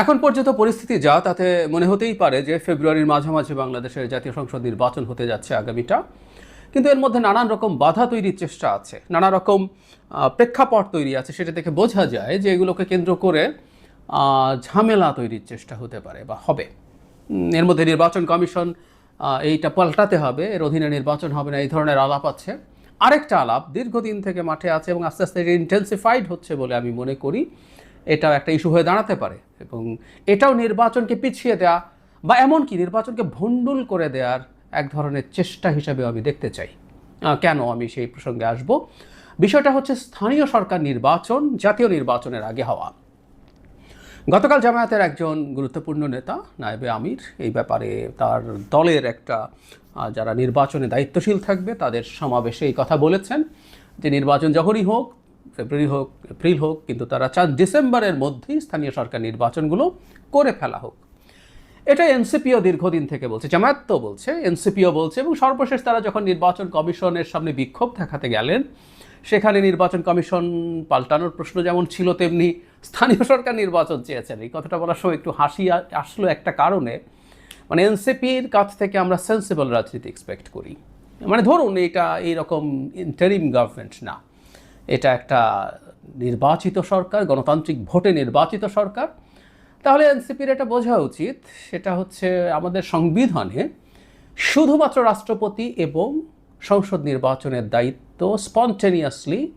এখন পর্যন্ত পরিস্থিতি যা, তাতে মনে হতেই পারে যে ফেব্রুয়ারির মাঝামাঝি বাংলাদেশের জাতীয় সংসদ নির্বাচন হতে যাচ্ছে আগামীটা। কিন্তু এর মধ্যে নানান রকম বাধা তৈরির চেষ্টা আছে, নানা রকম প্রেক্ষাপট তৈরি আছে। সেটা দেখে বোঝা যায় যে এগুলোকে কেন্দ্র করে ঝামেলা তৈরির চেষ্টা হতে পারে বা হবে। এর মধ্যে নির্বাচন কমিশন এইটা পাল্টাতে হবে, এর অধীনে নির্বাচন হবে না, এই ধরনের আলাপ আছে। আরেকটা আলাপ দীর্ঘদিন থেকে মাঠে আছে এবং আস্তে আস্তে ইন্টেন্সিফাইড হচ্ছে বলে আমি মনে করি। এটাও একটা ইস্যু হয়ে দাঁড়াতে পারে এবং এটাও নির্বাচনকে পিছিয়ে দেওয়া বা এমনকি নির্বাচনকে ভণ্ডুল করে দেওয়ার এক ধরনের চেষ্টা হিসাবে আমি দেখতে চাই। কেন আমি সেই প্রসঙ্গে আসব? বিষয়টা হচ্ছে স্থানীয় সরকার নির্বাচন, জাতীয় নির্বাচনের আগে হওয়া। গতকাল জামায়াতের একজন গুরুত্বপূর্ণ নেতা, নায়েবে আমির, এই ব্যাপারে তার দলের একটা যারা নির্বাচনে দায়িত্বশীল থাকবে, তাদের সমাবেশে এই কথা বলেছেন যে নির্বাচন যখনই হোক ফেব্রুয়ারি হোক, এপ্রিল হোক, কিন্তু তারা চান ডিসেম্বরের মধ্যেই স্থানীয় সরকার নির্বাচনগুলো করে ফেলা হোক। এটা এনসিপিও দীর্ঘদিন থেকে বলছে, জামায়াত বলছে, এনসিপিও বলছে এবং সর্বশেষ তারা যখন নির্বাচন কমিশনের সামনে বিক্ষোভ দেখাতে গেলেন, সেখানে নির্বাচন কমিশন পাল্টানোর প্রশ্ন যেমন ছিল, তেমনি স্থানীয় সরকার নির্বাচন চেয়েছেন। এই কথাটা বলার সময় একটু হাসি আসলো একটা কারণে। মানে এনসিপির কাছ থেকে আমরা সেন্সিবল রাজনীতি এক্সপেক্ট করি। মানে ধরুন এটা এইরকম ইন্টারিম গভর্নমেন্ট না। এটা একটা নির্বাচিত সরকার, গণতান্ত্রিক ভোটে নির্বাচিত সরকার। তাহলে এনসিপির এটা বোঝা উচিত, সেটা হচ্ছে আমাদের সংবিধানে শুধুমাত্র রাষ্ট্রপতি এবং সংসদ নির্বাচনের দায়িত্ব স্পন্টেনিয়াসলি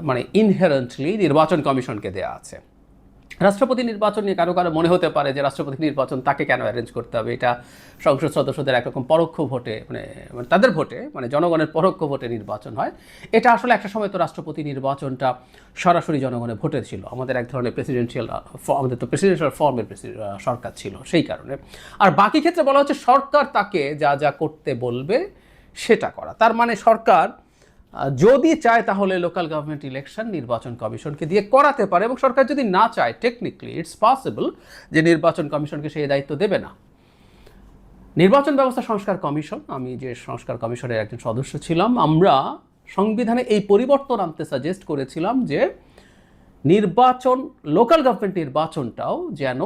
মানে ইনহেরেন্টলি নির্বাচন কমিশনকে দেওয়া আছে। রাষ্ট্রপতি নির্বাচন নিয়ে কারও কারও মনে হতে পারে যে রাষ্ট্রপতি নির্বাচন তাকে কেন অ্যারেঞ্জ করতে হবে? এটা সংসদ সদস্যদের একরকম পরোক্ষ ভোটে মানে মানে তাদের ভোটে মানে জনগণের পরোক্ষ ভোটে নির্বাচন হয়। এটা আসলে একটা সময় তো রাষ্ট্রপতি নির্বাচনটা সরাসরি জনগণের ভোটে ছিল। আমাদের এক ধরনের প্রেসিডেন্সিয়াল আমাদের তো প্রেসিডেন্সিয়াল ফর্মের সরকার ছিল সেই কারণে। আর বাকি ক্ষেত্রে বলা হচ্ছে সরকার তাকে যা যা করতে বলবে সেটা করা। তার মানে সরকার যদি চায় তাহলে লোকাল গভর্নমেন্ট ইলেকশন নির্বাচন কমিশনকে দিয়ে করাতে পারে এবং সরকার যদি না চায় টেকনিক্যালি ইটস পসিবল যে নির্বাচন কমিশনকে সেই দায়িত্ব দেবে না। নির্বাচন ব্যবস্থা সংস্কার কমিশন, আমি যে সংস্কার কমিশনের একজন সদস্য ছিলাম, আমরা সংবিধানে এই পরিবর্তন আনতে সাজেস্ট করেছিলাম যে নির্বাচন লোকাল গভর্নমেন্ট নির্বাচনটাও যেন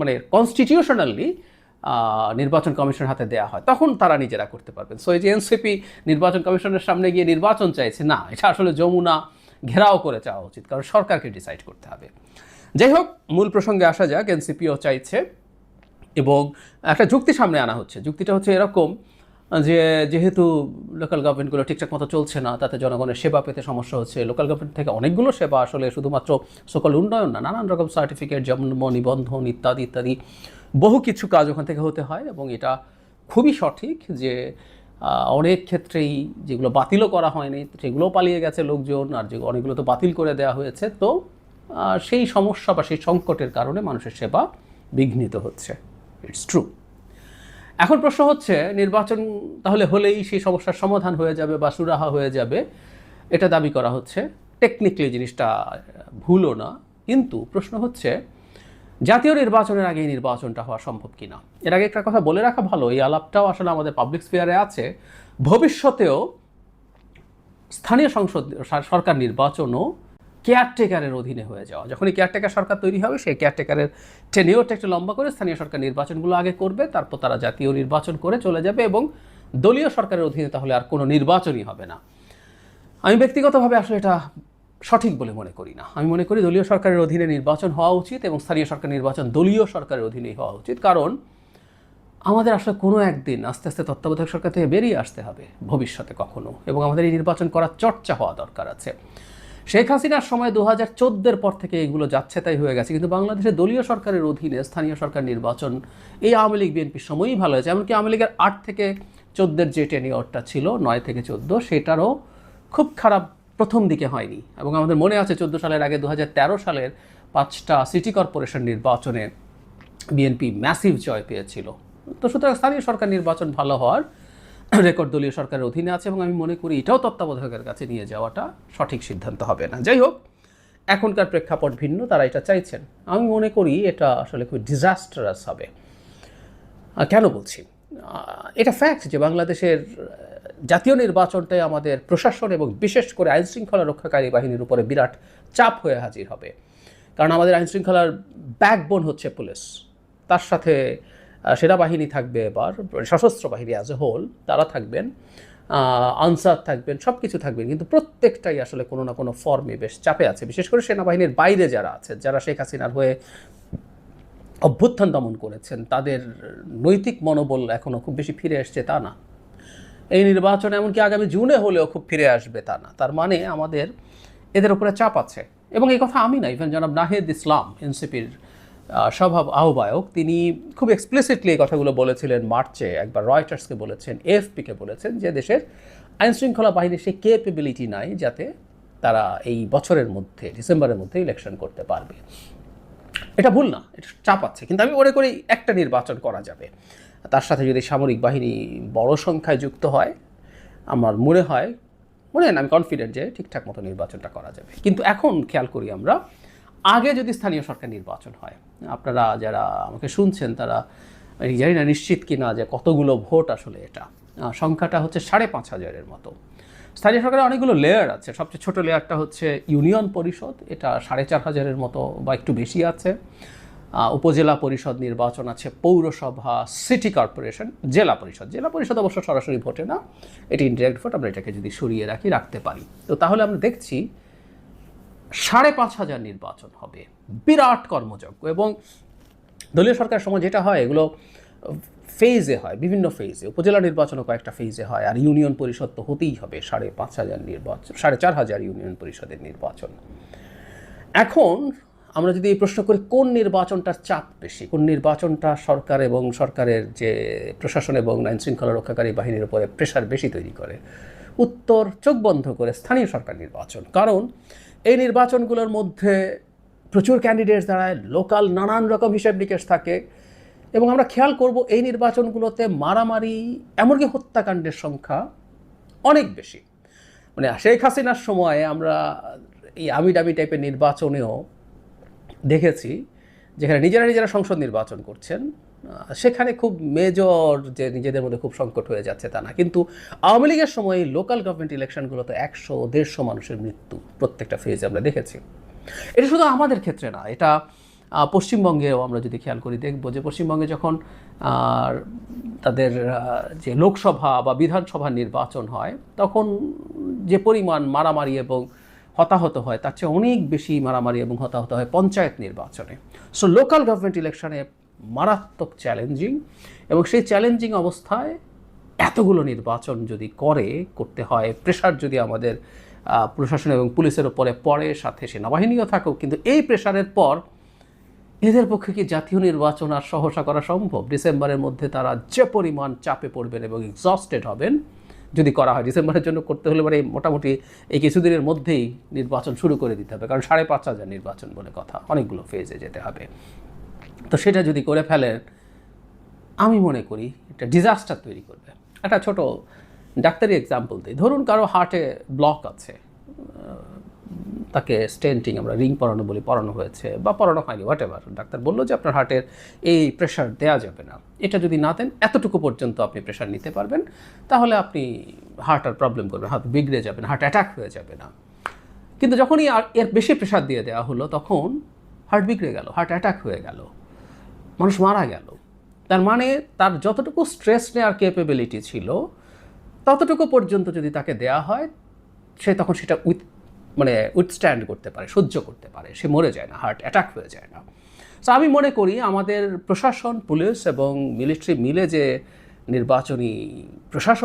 মানে কনস্টিটিউশনালি নির্বাচন কমিশনের হাতে দেওয়া হয়, তখন তারা নিজেরা করতে পারবেন। সো এই যে এনসিপি নির্বাচন কমিশনের সামনে গিয়ে নির্বাচন চাইছে, না, এটা আসলে যমুনা ঘেরাও করে চাওয়া উচিত, কারণ সরকারকে ডিসাইড করতে হবে। যাই হোক, মূল প্রসঙ্গে আসা যাক এনসিপিও চাইছে এবং একটা যুক্তি সামনে আনা হচ্ছে। যুক্তিটা হচ্ছে এরকম যে, যেহেতু লোকাল গভর্নমেন্টগুলো ঠিকঠাক মতো চলছে না, তাতে জনগণের সেবা পেতে সমস্যা হচ্ছে। লোকাল গভর্নমেন্ট থেকে অনেকগুলো সেবা আসলে শুধুমাত্র সকল উন্নয়ন না, নানান রকম সার্টিফিকেট জন্ম নিবন্ধন ইত্যাদি ইত্যাদি। বহু কিছু কাজ ওখান থেকে হতে হয় এবং এটা খুবই সঠিক যে অনেক ক্ষেত্রেই যেগুলো বাতিলও করা হয়নি, সেগুলোও পালিয়ে গেছে লোকজন আর যে, অনেকগুলো তো বাতিল করে দেওয়া হয়েছে। তো সেই সমস্যা বা সেই সংকটের কারণে মানুষের সেবা বিঘ্নিত হচ্ছে। ইটস ট্রু এখন প্রশ্ন হচ্ছে, নির্বাচন তাহলে হলেই সেই সমস্যার সমাধান হয়ে যাবে বা সুরাহা হয়ে যাবে, এটা দাবি করা হচ্ছে। টেকনিক্যালি জিনিসটা ভুলও না। কিন্তু প্রশ্ন হচ্ছে জাতীয় নির্বাচনের আগে এই নির্বাচনটা হওয়া সম্ভব কিনা? এর আগে একটা কথা বলে রাখা ভালো, এই আলাপটাও আসলে আমাদের পাবলিক স্পেয়ারে আছে। ভবিষ্যতেও স্থানীয় সংসদ সরকার নির্বাচনও কেয়ারটেকারের অধীনে হয়ে যাওয়া। যখনই কেয়ারটেকার সরকার তৈরি হবে, সেই কেয়ারটেকারের টেনিওরটা একটু লম্বা করে স্থানীয় সরকার নির্বাচনগুলো আগে করবে, তারপর তারা জাতীয় নির্বাচন করে চলে যাবে এবং দলীয় সরকারের অধীনে তাহলে আর কোনো নির্বাচনই হবে না। আমি ব্যক্তিগতভাবে আসলে এটা সঠিক বলে মনে করি না। আমি মনে করি দলীয় সরকারের অধীনে নির্বাচন হওয়া উচিত এবং স্থানীয় সরকার নির্বাচন দলীয় সরকারের অধীনেই হওয়া উচিত। কারণ আমাদের আসলে কোনো একদিন আস্তে আস্তে তত্ত্বাবধায়ক সরকার থেকে বেরিয়ে আসতে হবে ভবিষ্যতে কখনো এবং আমাদের এই নির্বাচন করার চর্চা হওয়া দরকার আছে। শেখ হাসিনার সময় দু হাজার চোদ্দের পর থেকে এগুলো যাচ্ছে তাই হয়ে গেছে। কিন্তু বাংলাদেশে দলীয় সরকারের অধীনে স্থানীয় সরকার নির্বাচন এই আওয়ামী লীগ, বিএনপির সময়ই ভালো হয়েছে। এমনকি আওয়ামী লীগের আট থেকে চোদ্দের যে টেনিয়রটা ছিল, নয় থেকে চোদ্দ, সেটারও খুব খারাপ প্রথম দিকে হয়নি এবং আমাদের মনে আছে চোদ্দ সালের আগে দু হাজার তেরো সালের পাঁচটা সিটি কর্পোরেশন নির্বাচনে বিএনপি ম্যাসিভ জয় পেয়েছিল। তো সুতরাং স্থানীয় সরকার নির্বাচন ভালো হওয়ার রেকর্ড দলীয় সরকারের অধীনে আছে এবং আমি মনে করি এটাও তত্ত্বাবধায়কের কাছে নিয়ে যাওয়াটা সঠিক সিদ্ধান্ত হবে না। যাই হোক, এখনকার প্রেক্ষাপট ভিন্ন, তারা এটা চাইছেন। আমি মনে করি এটা আসলে খুব ডিজাস্টারাস হবে। কেন বলছি? এটা ফ্যাক্ট যে বাংলাদেশের জাতীয় নির্বাচনটাই আমাদের প্রশাসন এবং বিশেষ করে আইন শৃঙ্খলা রক্ষাকারী বাহিনীর উপরে বিরাট চাপ হয়ে হাজির হবে। কারণ আমাদের আইন শৃঙ্খলার ব্যাকবোন হচ্ছে পুলিশ। তার সাথে সেনাবাহিনী থাকবে এবার, সশস্ত্র বাহিনী অ্যাজ এ হোল তারা থাকবেন আনসার থাকবেন সব কিছু থাকবেন। কিন্তু প্রত্যেকটাই আসলে কোনো না কোনো ফর্মে বেশ চাপে আছে। বিশেষ করে সেনাবাহিনীর বাইরে যারা আছে যারা শেখ হাসিনার হয়ে অভ্যুত্থান দমন করেছেন, তাদের নৈতিক মনোবল এখনও খুব বেশি ফিরে এসছে তা না। এই নির্বাচন এমনকি আগামী জুনে হলেও খুব ফিরে আসবে তা না। তার মানে আমাদের এদের উপরে চাপ আছে। এবং এই কথা আমি না ইভেন জনাব নাহিদ ইসলাম, এনসিপির স্বভাব আহ্বায়ক, তিনি খুব এক্সপ্লিসিটলি এই কথাগুলো বলেছিলেন মার্চে, একবার রয়টার্সকে বলেছেন, এএফপিকে বলেছেন যে দেশের আইন শৃঙ্খলা বাহিনীর সেই কেপেবিলিটি নাই যাতে তারা এই বছরের মধ্যে, ডিসেম্বরের মধ্যে ইলেকশন করতে পারবে। এটা ভুল না, এটা চাপ আছে, কিন্তু আমি মনে করি একটা নির্বাচন করা যাবে। তার সাথে যদি সামরিক বাহিনী বড় সংখ্যায় যুক্ত হয়, আমার মনে হয় মনে হয় আমি কনফিডেন্ট যে ঠিকঠাক মতো নির্বাচনটা করা যাবে। কিন্তু এখন খেয়াল করি আমরা, আগে যদি স্থানীয় সরকার নির্বাচন হয়, আপনারা যারা আমাকে শুনছেন, তারা জানি না নিশ্চিত কি না যে কতগুলো ভোট আসলে এটা। সংখ্যাটা হচ্ছে সাড়ে পাঁচ হাজারের মতো। স্থানীয় সরকারের অনেকগুলো লেয়ার আছে, সবচেয়ে ছোট লেয়ারটা হচ্ছে ইউনিয়ন পরিষদ, এটা সাড়ে চার হাজারের মতো বা একটু বেশি আছে। উপজেলা পরিষদ নির্বাচন আছে, পৌরসভা সিটি কর্পোরেশন জেলা পরিষদ। জেলা পরিষদ অবশ্য সরাসরি ভোটে না, এটি ইনডিরেক্ট ভোট, আমরা এটাকে যদি সরিয়ে রাখি, রাখতে পারি। তো তাহলে আমরা দেখছি, সাড়ে পাঁচ হাজার নির্বাচন হবে। বিরাট কর্মযজ্ঞ এবং দলীয় সরকারের সময় যেটা হয়, এগুলো ফেজে হয়, বিভিন্ন ফেজে উপজেলা নির্বাচনও কয়েকটা ফেজে হয়, আর ইউনিয়ন পরিষদ তো হতেই হবে, সাড়ে পাঁচ হাজার নির্বাচন, সাড়ে চার হাজার ইউনিয়ন পরিষদের নির্বাচন। এখন আমরা যদি এই প্রশ্ন করি, কোন নির্বাচনটার চাপ বেশি? কোন নির্বাচনটা সরকার এবং সরকারের যে প্রশাসন এবং আইন শৃঙ্খলা রক্ষাকারী বাহিনীর উপরে প্রেশার বেশি তৈরি করে? উত্তর, চোখ বন্ধ করে স্থানীয় সরকার নির্বাচন। কারণ এই নির্বাচনগুলোর মধ্যে প্রচুর ক্যান্ডিডেটস দাঁড়ায় লোকাল নানান রকম হিসাব নিকেশ থাকে এবং আমরা খেয়াল করব এই নির্বাচনগুলোতে মারামারি, এমনকি হত্যাকাণ্ডের সংখ্যা অনেক বেশি। মানে শেখ হাসিনার সময়ে আমরা এই আমিডামি টাইপের নির্বাচনেও দেখেছি যেখানে নিজেরা নিজেরা সংসদ নির্বাচন করছেন সেখানে খুব মেজর যে নিজেদের মধ্যে খুব সংকট হয়ে যাচ্ছে তা না। কিন্তু আওয়ামী লীগের সময় লোকাল গভর্নমেন্ট ইলেকশনগুলোতে একশো দেড়শো মানুষের মৃত্যু প্রত্যেকটা ফেজে আমরা দেখেছি। এটা শুধু আমাদের ক্ষেত্রে না, এটা পশ্চিমবঙ্গেও আমরা যদি খেয়াল করি, দেখব যে পশ্চিমবঙ্গে যখন তাদের যে লোকসভা বা বিধানসভা নির্বাচন হয়, তখন যে পরিমাণ মারামারি এবং হতাহত হয়, তার চেয়ে অনেক বেশি মারামারি এবং হতাহত হয় পঞ্চায়েত নির্বাচনে। সো লোকাল গভর্নমেন্ট ইলেকশনে মারাত্মক চ্যালেঞ্জিং এবং সেই চ্যালেঞ্জিং অবস্থায় এতগুলো নির্বাচন যদি করে, করতে হয় প্রেশার যদি আমাদের প্রশাসন এবং পুলিশের ওপরে পড়ে, সাথে সেনাবাহিনীও থাকুক, কিন্তু এই প্রেশারের পর এদের পক্ষে কি জাতীয় নির্বাচন আর সহসা করা সম্ভব? ডিসেম্বরের মধ্যে তারা যে পরিমাণ চাপে পড়বেন এবং এক্সস্টেড হবেন যদি করা হয়। ডিসেম্বরের জন্য করতে হলে মানে মোটামুটি এই কিছুদিনের মধ্যেই নির্বাচন শুরু করে দিতে হবে। কারণ সাড়ে পাঁচ হাজার নির্বাচন বলে কথা। অনেকগুলো ফেজে যেতে হবে। তো সেটা যদি করে ফেলেন, আমি মনে করি একটা ডিজাস্টার তৈরি করবে। একটা ছোট ডাক্তারি এক্সাম্পল দিই। ধরুন কারও হার্টে ব্লক আছে। তাকে স্টেন্টিং আমরা রিং পরানো বলি, পরানো হয়েছে বা পরানো হয়নি হোয়াট এভার ডাক্তার বলল যে আপনার হার্টের এই প্রেশার দেওয়া যাবে না। এটা যদি না দেন, এতটুকু পর্যন্ত আপনি প্রেশার নিতে পারবেন, তাহলে আপনি হার্ট আর প্রবলেম করবেন হার্ট বিগড়ে যাবেন হার্ট অ্যাটাক হয়ে যাবে না। কিন্তু যখনই আর এর বেশি প্রেশার দিয়ে দেওয়া হলো, তখন হার্ট বিগড়ে গেল হার্ট অ্যাটাক হয়ে গেল, মানুষ মারা গেল। তার মানে তার যতটুকু স্ট্রেস নেওয়ার ক্যাপেবিলিটি ছিল, ততটুকু পর্যন্ত যদি তাকে দেয়া হয়, সে তখন সেটা উইথ মানে উইথস্ট্যান্ড করতে পারে, সহ্য করতে পারে, সে মরে যায় না হার্ট অ্যাটাক হয়ে যায় না। তো আমি মনে করি আমাদের প্রশাসন পুলিশ এবং মিলিটারি মিলে যে নির্বাচনী প্রশাসন